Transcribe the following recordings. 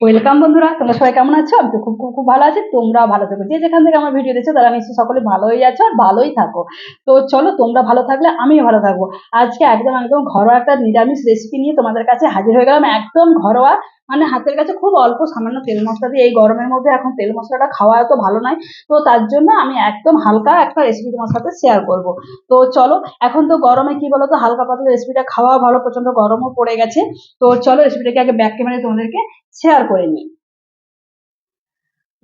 Welcome বন্ধুরা, তোমরা সবাই কেমন আছো? আমি তো খুব খুব খুব ভালো আছি, তোমরাও ভালো থাকো। যে যেখান থেকে আমার ভিডিও দেখছ তারা নিশ্চয়ই সকলে ভালোই আছো আর ভালোই থাকো। তো চলো, তোমরা ভালো থাকলে আমিও ভালো থাকব। আজকে একদম একদম ঘরোয়া একটা নিরামিষ রেসিপি নিয়ে তোমাদের কাছে হাজির হয়ে গেলাম। একদম ঘরোয়া মানে হাতের কাছে খুব অল্প সামান্য তেল মশলা দিয়ে। এই গরমের মধ্যে এখন তেল মশলাটা খাওয়া এত ভালো নয়। তো তার জন্য আমি একদম হালকা একটা রেসিপি তোমার সাথে শেয়ার করব। তো চলো, এখন তো গরমে কি বলো তো হালকা পাতলা রেসিপিটা খাওয়া ভালো প্রচণ্ড গরমও পড়ে গেছে। তো চলো রেসিপিটাকে আগে ব্যাক ক্যামেরায় তোমাদেরকে শেয়ার করে নিই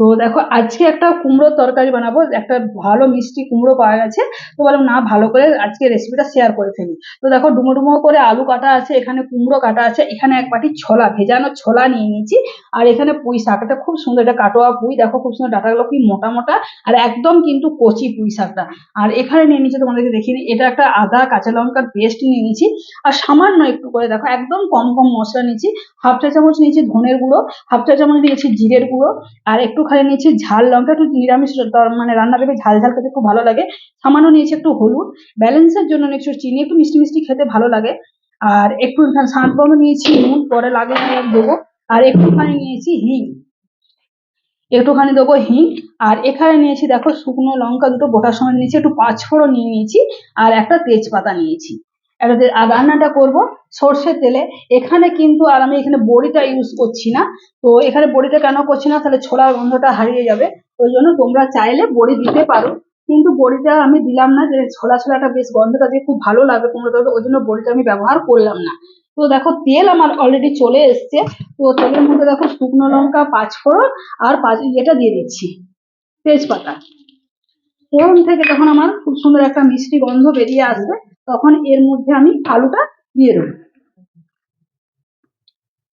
তো দেখো, আজকে একটা কুমড়োর তরকারি বানাবো, একটা ভালো মিষ্টি কুমড়ো পাওয়া গেছে। তো বললাম, না, ভালো করে আজকে রেসিপিটা শেয়ার করে ফেলি। তো দেখো, ডুমো ডুমো করে আলু কাটা আছে, এখানে কুমড়ো কাটা আছে, এখানে এক বাটি ছোলা, ভেজানো ছোলা নিয়ে নিয়েছি। আর এখানে পুঁই শাকটা খুব সুন্দর, এটা কাটোয়া পুঁই, দেখো খুব সুন্দর, ডাটাগুলো কি মোটা মোটা, আর একদম কিন্তু কচি পুঁই শাকটা। আর এখানে নিয়ে নিয়েছি, তোমাদেরকে দেখিনি এটা একটা আদা, কাঁচা লঙ্কার পেস্ট নিয়ে নিয়েছি। আর সামান্য একটু করে দেখো, একদম কম কম মশলা নিয়েছি, হাফ চা চামচ নিয়েছি ধনের গুঁড়ো, হাফ চা চামচ নিয়েছি জিরের গুঁড়ো, আর একটুখানি নিয়েছি, ঝাল লঙ্কা একটু নিরামিষ মানে রান্না করবে ঝাল ঝাল খেতে খুব ভালো লাগে। সামান্য নিয়েছি একটু হলুদ। ব্যালেন্সের জন্য একটু চিনি, একটু মিষ্টি মিষ্টি খেতে ভালো লাগে। আর একটু বন্ধ নিয়েছি নুন, পরে লাগে দেবো। আর একটুখানি নিয়েছি হিং। একটুখানি দেবো হিং। আর এখানে নিয়েছি দেখো শুকনো লঙ্কা দুটো গোটা সময় নিয়েছি, একটু পাঁচফোড়ন নিয়ে নিয়েছি। আর একটা তেজপাতা নিয়েছি। দিয়ে- আর রান্নাটা করব সর্ষের তেলে। এখানে কিন্তু আর আমি এখানে বড়িটা ইউজ করছি না। তো এখানে বড়িটা কেন করছি না? তাহলে ছোলার গন্ধটা হারিয়ে যাবে। ওই জন্য তোমরা চাইলে বড়ি দিতে পারো। কিন্তু বড়িটা আমি দিলাম না যে ছোলা ছোলাটা বেশ গন্ধটা দিয়ে খুব ভালো লাগবে কুমড়ো তরকারি ওই জন্য বড়িটা আমি ব্যবহার করলাম না। তো দেখো তেল আমার অলরেডি চলে এসছে। তো তেলের মধ্যে দেখো শুকনো লঙ্কা, পাঁচফোড়ন আর পাঁচ ইয়েটা দিয়ে দিচ্ছি। তেজপাতা। ফোড়ন থেকে যখন আমার খুব সুন্দর একটা মিষ্টি গন্ধ বেরিয়ে আসবে। তখন এর মধ্যে আমি আলুটা দিয়ে দেবো।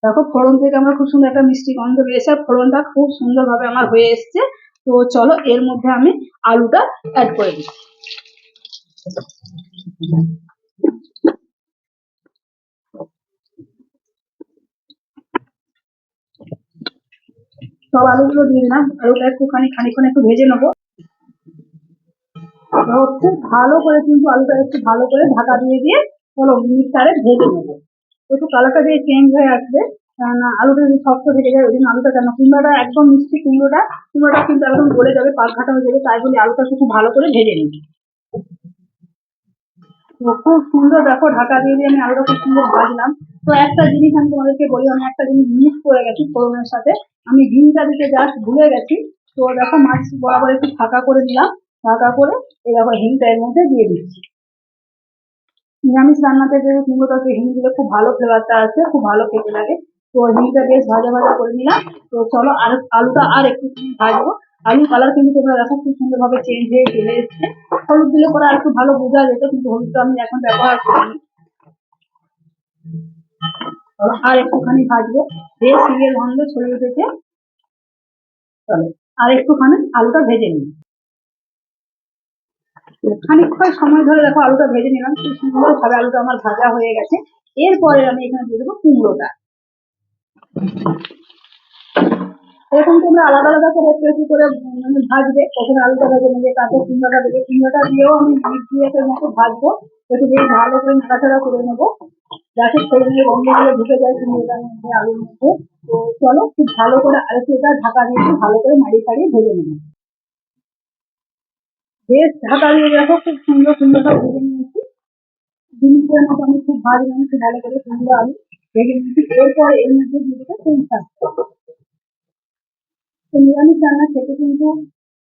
দেখো ফোড়ন থেকে আমার খুব সুন্দর একটা মিষ্টি গন্ধ বেরিয়েছে, আর ফোড়নটা খুব সুন্দরভাবে আমার হয়ে এসছে। তো চলো এর মধ্যে আমি আলুটা অ্যাড করে দিই। সব আলুগুলো দিয়ে দিলাম। আলুটা একটুখানি খানিক্ষণ একটু ভেজে নেব। খুব ভালো করে কিন্তু আলুটা একটু ভালো করে ঢাকা দিয়ে দিয়ে হলো মিক্সারে ভেজে নেব। একটু কালারটা দিয়ে চেঞ্জ হয়ে আসবে, কেননা আলুটা যদি শক্ত থেকে যায় ওই জন্য আলুটা কেন, কুমড়োটা একদম মিষ্টি কুমড়োটা কুমড়োটা কিন্তু একদম গলে যাবে, পাক ঘাটা হয়ে যাবে, তাই বলে আলুটা শুধু ভালো করে ভেজে নিই। খুব সুন্দর দেখো, ঢাকা দিয়ে দিয়ে আমি আলুটা খুব সুন্দর ভাজলাম। তো একটা জিনিস আমি তোমাদেরকে বলি, আমি একটা জিনিস মিস করে গেছি ফোড়নের সাথে। আমি ডিমটা দিতে জাস্ট ভুলে গেছি। তো দেখো মাছ বরাবর একটু ফাঁকা করে নিলাম ফাঁকা করে দেখো হিংটা এর মধ্যে দিয়ে দিচ্ছি। নিরামিষ রান্নাতে যে কুমড়ো তরকারি হিং দিলে খুব ভালো ফ্লেভারটা আছে, খুব ভালো খেতে লাগে। তো হিংটা বেশ ভাজা ভাজা করে নিলাম। তো চলো আর আলুটা আর একটু ভাজবো। আলু কালার কিন্তু তোমরা দেখো খুব সুন্দরভাবে চেঞ্জ হয়ে চলে এসছে। হলুদ দিলে পরে আর একটু ভালো বোঝা যেত, কিন্তু হলুদটা আমি এখন ব্যবহার করিনি। আর একটুখানি ভাজবো। বেশ ইয়ের গন্ধ ছড়িয়ে উঠেছে। চলো আর একটুখানি আলুটা ভেজে নিই। খানিকক্ষণ সময় ধরে দেখো আলুটা ভেজে নিলাম, খুব সুন্দর ভাবে আলুটা আমার ভাজা হয়ে গেছে। এরপরে আমি এখানে দিয়ে দেবো কুমড়োটা। এরকম তোমরা আলাদা আলাদা করে একটু একটু করে মানে ভাজবে। প্রথমে আলুটা ভেজে নেবে তারপর কুমড়োটা দেবে কুমড়োটা দিয়েও আমি মিক্সিয়াতের মতো ভাজবো। একটু বেশ ভালো করে নাড়াচাড়া করে নেব। যাতে শরীরে গন্ধগুলো ঢুকে যায় কুমড়োটার মধ্যে, আলুর মধ্যে। তো চলো, খুব ভালো করে আরেকটু এটা ঢাকা দিয়ে ভালো করে নাড়িয়ে ছাড়িয়ে ভেজে নেব। খুব সুন্দর খুব ভালো করে কুমড়ো আলু এর মধ্যে নিরামিষ রান্না খেতে কিন্তু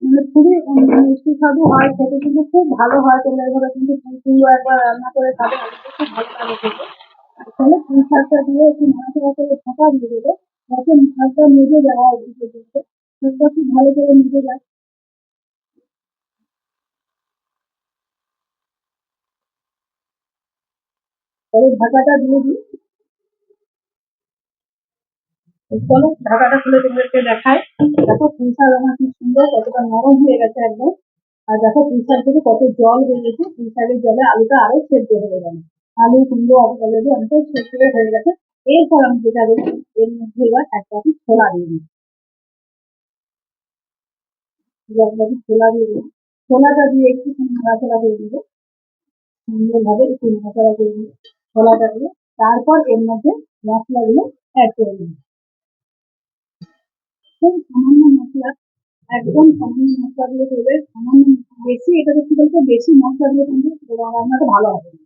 মানে খুবই হয় কিন্তু খুব ভালো হয়। এভাবে কিন্তু কুমড়ো একবার রান্না করে খাবে খুব ভালো লাগে শাকটা দিয়ে একটু নাড়াচাড়া করে ঢাকা দিয়ে দেবে। যাতে যাওয়া শাকটা খুব ভালো করে মেজে যায় তবে ঢাকাটা দিয়ে দিই। চলো, ঢাকাটা খুলে তোমাদেরকে দেখায় দেখো পুঁই আমার কি সুন্দর, কতটা নরম হয়ে গেছে একদম। আর দেখো পুঁই শাক থেকে কত জল বেরিয়েছে। পুঁই শাকের জলে আলুটা আরও সেদ্ধ হয়ে গেল। আলু, কুমড়ো অলরেডি অনেকটাই সেদ্ধ হয়ে গেছে। এরপর আমি যেটা দেবো, এর মধ্যে এবার এক বাটি ছোলা দিয়ে দিই। এক বাটি ছোলা দিয়ে দিই। ছোলাটা দিয়ে একটু নাড়াচাড়া করে দিবো সুন্দরভাবে একটু নাড়াচাড়া করে দিই ছোলাটা দিয়ে তারপর এর মধ্যে মশলাগুলো অ্যাড করে দিই খুব সামান্য মশলা, একদম সামান্য মশলা দিয়ে করবে। সামান্য বেশি এটাতে কি বলতো, বেশি মশলা দিয়ে কিন্তু রান্নাটা ভালো হবে না।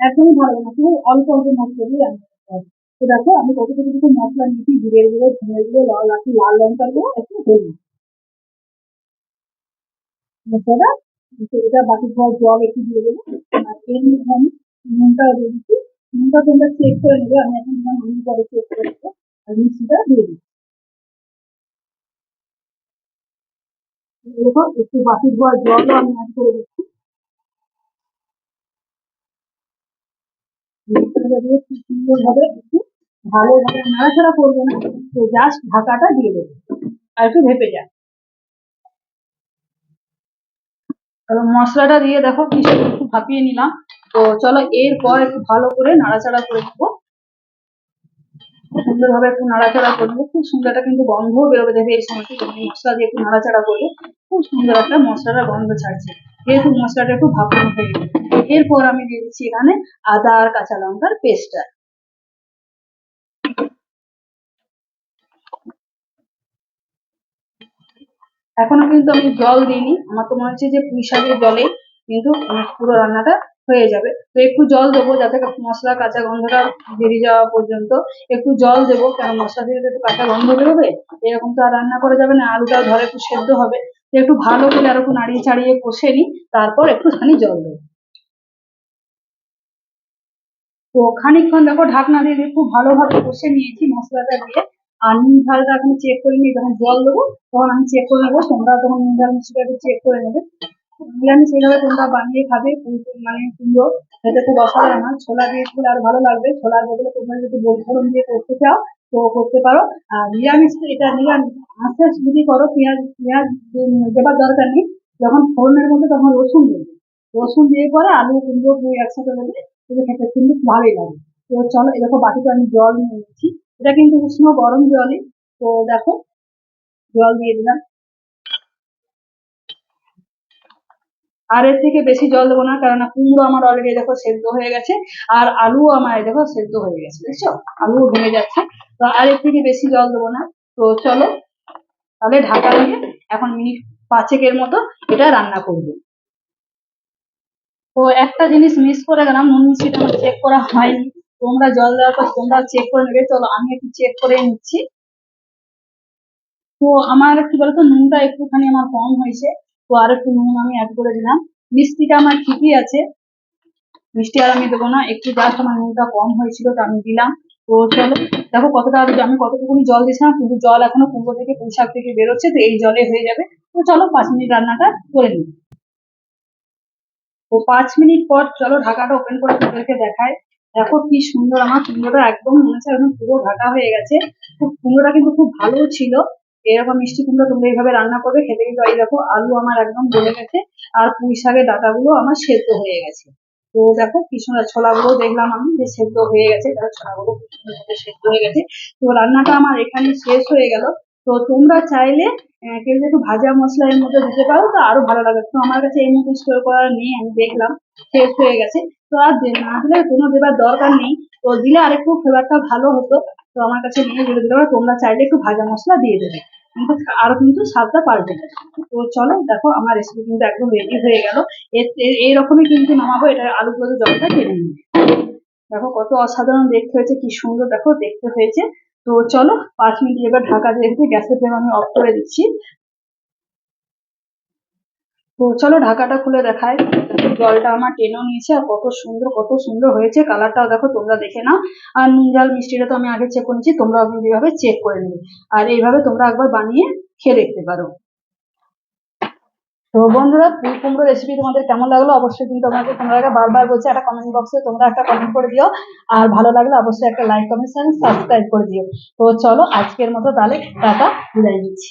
একদমই ভালো না খুব অল্প অল্প মশলা দিয়ে রান্না তো দেখো, আমি কতটুকু টুকু মশলা নিয়েছি, জিরের গুঁড়ো, ধনের গুঁড়ো, লাল আঁকি লাল লঙ্কার গুঁড়ো, একটু হলুদ। মশলাটা এটা বাকি জল একটু দিয়ে দেবো। আর এর মধ্যে আমি নুনটা দিয়ে দিচ্ছি। নুনটা তোমরা চেক করে নেবে, আমি এখন আমার নুন পরে চেক করে দেবো আর মিষ্টিটা দিয়ে একটু বাকি ধোয়া জলও আমি অ্যাড করে দিচ্ছি। না, তো জাস্ট ঢাকাটা দিয়ে আর একটু যায় তাহলে মশলাটা দিয়ে দেখো, কি সুন্দর একটু ভাপিয়ে নিলাম। তো চলো এরপর একটু ভালো করে নাড়াচাড়া করে দেবো সুন্দরভাবে একটু নাড়াচাড়া করব খুব সুন্দর একটা কিন্তু গন্ধও বেরোবে। দেখবে এই যখন মশলা দিয়ে একটু নাড়াচাড়া করবে খুব সুন্দর একটা মশলাটা গন্ধ ছাড়ছে। যেহেতু মশলাটা একটু ভাপানো হয়ে গেছে। এরপর আমি দিয়ে দিচ্ছি এখানে আদা আর কাঁচা লঙ্কার পেস্টটা। এখনও কিন্তু আমি জল দিইনি। আমার তো মনে হচ্ছে যে পুঁই শাকের জলে কিন্তু পুরো রান্নাটা হয়ে যাবে। তো একটু জল দেবো যাতে মশলা কাঁচা গন্ধটা বেরিয়ে যাওয়া পর্যন্ত। একটু জল দেবো কারণ মশলা দিয়ে একটু কাঁচা গন্ধ বেরোবে, এরকম তো আর রান্না করা যাবে না, আলুটাও ধরে একটু সেদ্ধ হবে। তো একটু ভালো করে আর একটু নাড়িয়ে চাড়িয়ে কষে নিই, তারপর একটুখানি জল দেবো। তো খানিকক্ষণ দেখো ঢাকনা দিয়ে খুব ভালোভাবে কষে নিয়েছি মশলাটা দিয়ে। আর নুন ঝালটা এখন চেক করে নিয়ে যখন জল দেবো, তখন আমি চেক করে নেব, তোমরা তখন নুন ঝাল একটু চেক করে নেবে। নিরামিষ এইভাবে তোমরা বানিয়ে খাবে মানে সুন্দর। খেতে খুব অসাধারণ, হয়? ছোলা দিয়ে করলে আরও ভালো লাগবে। ছোলার বদলে তোমরা যদি ফোড়ন দিয়ে করতে চাও, তো করতে পারো। আর নিরামিষ এটা নিরামিষ। আস্তে যদি করো, পেঁয়াজ পেঁয়াজ দেবার দরকার নেই। যখন ফোড়নের মধ্যে তখন রসুন দেবে। রসুন দিয়ে পরে আলু, কুমড়ো পুরো একসাথে দেবে। কিন্তু খেতে কিন্তু ভালোই লাগে। তো চলো, এরকম বাটিতে আমি জল নিয়ে নিচ্ছি। এটা কিন্তু উষ্ণ গরম জলই। তো দেখো, জল দিয়ে দিলাম। আর এর থেকে বেশি জল দেবো না কারণ কুমড়ো আমার অলরেডি দেখো সেদ্ধ হয়ে গেছে, আর আলুও আমার দেখো সেদ্ধ হয়ে গেছে, বুঝছ? আলুও ভেঙে যাচ্ছে, তো আর এর থেকে বেশি জল দেবো না, তো চলো, তাহলে ঢাকা দিয়ে এখন মিনিট পাঁচেকের মতো এটা রান্না করব। তো একটা জিনিস মিস করে গেলাম নুন মিষ্টিটা আমার চেক করা হয়নি, তোমরা জল দেওয়ার পর তোমরা চেক করে নেবে, চলো আমি একটু চেক করে নিচ্ছি। তো আমার কি বলতো, নুনটা একটুখানি আমার কম হয়েছে তো আর একটু নুন আমি অ্যাড করে দিলাম। মিষ্টিটা আমার ঠিকই আছে। মিষ্টি আর আমি দেবো না, একটু জাস্ট আমার নুনটা কম হয়েছিল তো আমি দিলাম। তো চলো, দেখো কতটা আমি কতটুকুনি জল দিয়েছিলাম, কিন্তু জল এখনও কুমড়ো থেকে, পুঁই শাক থেকে বেরোচ্ছে, তো এই জলে হয়ে যাবে। তো চলো পাঁচ মিনিট রান্নাটা করে নিই। তো পাঁচ মিনিট পর চলো ঢাকাটা ওপেন করে তোমাদেরকে দেখায় দেখো কি সুন্দর, আমার কুমড়োটা একদম মনে হচ্ছে একদম পুরো ঢাকা হয়ে গেছে। খুব কুমড়োটা কিন্তু খুব ভালো ছিল। এরকম মিষ্টি কুমড়ো তোমরা এইভাবে রান্না করবে, খেতে কিন্তু এই দেখো আলু আমার একদম গলে গেছে, আর পুঁই শাকের ডাটাগুলো আমার সেদ্ধ হয়ে গেছে। তো দেখো পিছনে ছোলাগুলো দেখলাম আমি যে সেদ্ধ হয়ে গেছে তার ছোলাগুলো সেদ্ধ হয়ে গেছে। তো রান্নাটা আমার এখানে শেষ হয়ে গেল। তো তোমরা চাইলে কেউ একটু ভাজা মশলা এর মধ্যে দিতে পারো, তো আরও ভালো লাগে। তো আমার কাছে এই মুহূর্তে স্টোর করা নেই, আমি দেখলাম, শেষ হয়ে গেছে। তো আর না দিলে কোনো দেবার দরকার নেই। তো দিলে আরেকটু ফ্লেভারটা ভালো হতো। তো আমার কাছে নেই, বলে দিলে তোমরা চাইলে একটু ভাজা মশলা দিয়ে দেবে। কিন্তু আরও কিন্তু স্বাদটা পাল্টে তো চলো, দেখো, আমার রেসিপি কিন্তু একদম রেডি হয়ে গেল। এইরকমই কিন্তু নামাবো, এটা আলুগুলো জলটা টেনে নিবে দেখো, কত অসাধারণ দেখতে হয়েছে, কি সুন্দর দেখো, দেখতে হয়েছে। তো চলো পাঁচ মিনিট এবার ঢাকা দিয়ে গ্যাসের ফ্লেম আমি অফ করে দিচ্ছি। তো চলো ঢাকাটা খুলে দেখায় জলটা আমার টেনেও নিয়েছে আর কত সুন্দর কত সুন্দর হয়েছে। কালারটাও দেখো, তোমরা দেখে নাও। আর নুন জাল মিষ্টিটা তো আমি আগে চেক করেছি তোমরা এইভাবে চেক করে নেবে। আর এইভাবে তোমরা একবার বানিয়ে খেয়ে দেখতে পারো। তো বন্ধুরা পুর কুমড়ো রেসিপি তোমাদের কেমন লাগল? অবশ্যই কিন্তু আমাকে তোমরা বারবার বলছে, একটা কমেন্ট বক্সে তোমরা একটা কমেন্ট করে দিও। আর ভালো লাগলে অবশ্যই একটা লাইক কমেন্ট সাবস্ক্রাইব করে দিও। তো চলো, আজকের মতো তাহলে টাটা, বিদায় নিচ্ছি।